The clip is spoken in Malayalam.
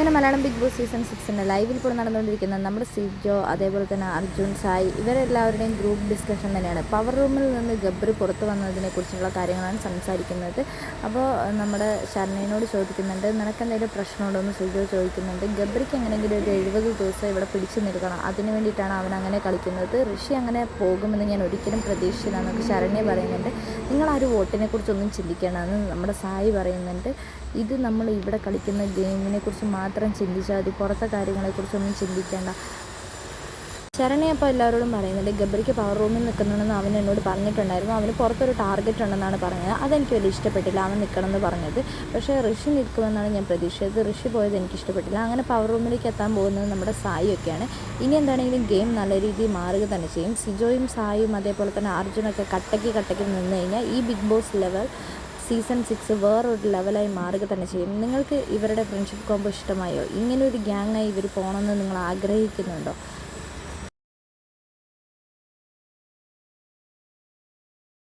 അങ്ങനെ മലയാളം ബിഗ് ബോസ് സീസൺ സിക്സിന്റെ ലൈവിൽ ഇപ്പോൾ നടന്നുകൊണ്ടിരിക്കുന്ന നമ്മുടെ സിജോ അതേപോലെ തന്നെ അർജുൻ സായി ഇവരെല്ലാവരുടെയും ഗ്രൂപ്പ് ഡിസ്കഷൻ തന്നെയാണ്. പവർ റൂമിൽ നിന്ന് ഗബ്രി പുറത്തു വന്നതിനെ കുറിച്ചുള്ള കാര്യങ്ങളാണ് സംസാരിക്കുന്നത്. അപ്പോൾ നമ്മുടെ ശരണയോട് ചോദിക്കുന്നുണ്ട് നിനക്ക് എന്തെങ്കിലും പ്രശ്നമുണ്ടോ? എന്ന് സിജോ ചോദിക്കുന്നുണ്ട്. ഗബ്രിക്ക് എങ്ങനെയെങ്കിലും ഒരു എഴുപത് ദിവസം ഇവിടെ പിടിച്ചു നിൽക്കണം. അതിന് വേണ്ടിയിട്ടാണ് അവൻ അങ്ങനെ കളിക്കുന്നത്. ഋഷി അങ്ങനെ പോകുമെന്ന് ഞാൻ ഒരിക്കലും പ്രതീക്ഷിച്ചില്ല എന്നൊക്കെ ശരണ്യ പറയുന്നുണ്ട്. നിങ്ങൾ ആ ഒരു വോട്ടിനെ കുറിച്ചൊന്നും ചിന്തിക്കണമെന്ന് നമ്മുടെ സായി പറയുന്നുണ്ട്. ഇത് നമ്മൾ ഇവിടെ കളിക്കുന്ന ഗെയിമിനെ കുറിച്ച് മാത്രം ചിന്തിച്ചാൽ മതി. പുറത്തെ കാര്യങ്ങളെക്കുറിച്ചൊന്നും ചിന്തിക്കേണ്ട. ശരണി അപ്പോൾ എല്ലാവരോടും പറയുന്നുണ്ട് ഗബ്രിക്ക് പവർ റൂമിൽ നിൽക്കണമെന്ന് അവൻ എന്നോട് പറഞ്ഞിട്ടുണ്ടായിരുന്നു. അവന് പുറത്തൊരു ടാർഗറ്റ് ഉണ്ടെന്നാണ് പറഞ്ഞത്. അതെനിക്ക് വലിയ ഇഷ്ടപ്പെട്ടില്ല. അവൻ നിൽക്കണമെന്ന് പറഞ്ഞത്. പക്ഷേ ഋഷി നിൽക്കുമെന്നാണ് ഞാൻ പ്രതീക്ഷിച്ചത്. ഋഷി പോയത് എനിക്ക് ഇഷ്ടപ്പെട്ടില്ല. അങ്ങനെ പവർ റൂമിലേക്ക് എത്താൻ പോകുന്നത് നമ്മുടെ സായിയൊക്കെയാണ്. ഇനി എന്താണെങ്കിലും ഗെയിം നല്ല രീതിയിൽ മാറുക തന്നെ ചെയ്യും. സിജോയും സായും അതേപോലെ തന്നെ അർജുനൊക്കെ കട്ടയ്ക്ക് കട്ടയ്ക്ക് നിന്ന് കഴിഞ്ഞാൽ ഈ Bigg Boss level season six വേറൊരു ലെവലായി മാറുക തന്നെ ചെയ്യും. നിങ്ങൾക്ക് ഇവരുടെ ഫ്രണ്ട്ഷിപ്പ് കോംബോ ഇഷ്ടമായോ? ഇങ്ങനെ ഒരു ഗ്യാങ്ങായി ഇവർ പോകണമെന്ന് നിങ്ങൾ ആഗ്രഹിക്കുന്നുണ്ടോ?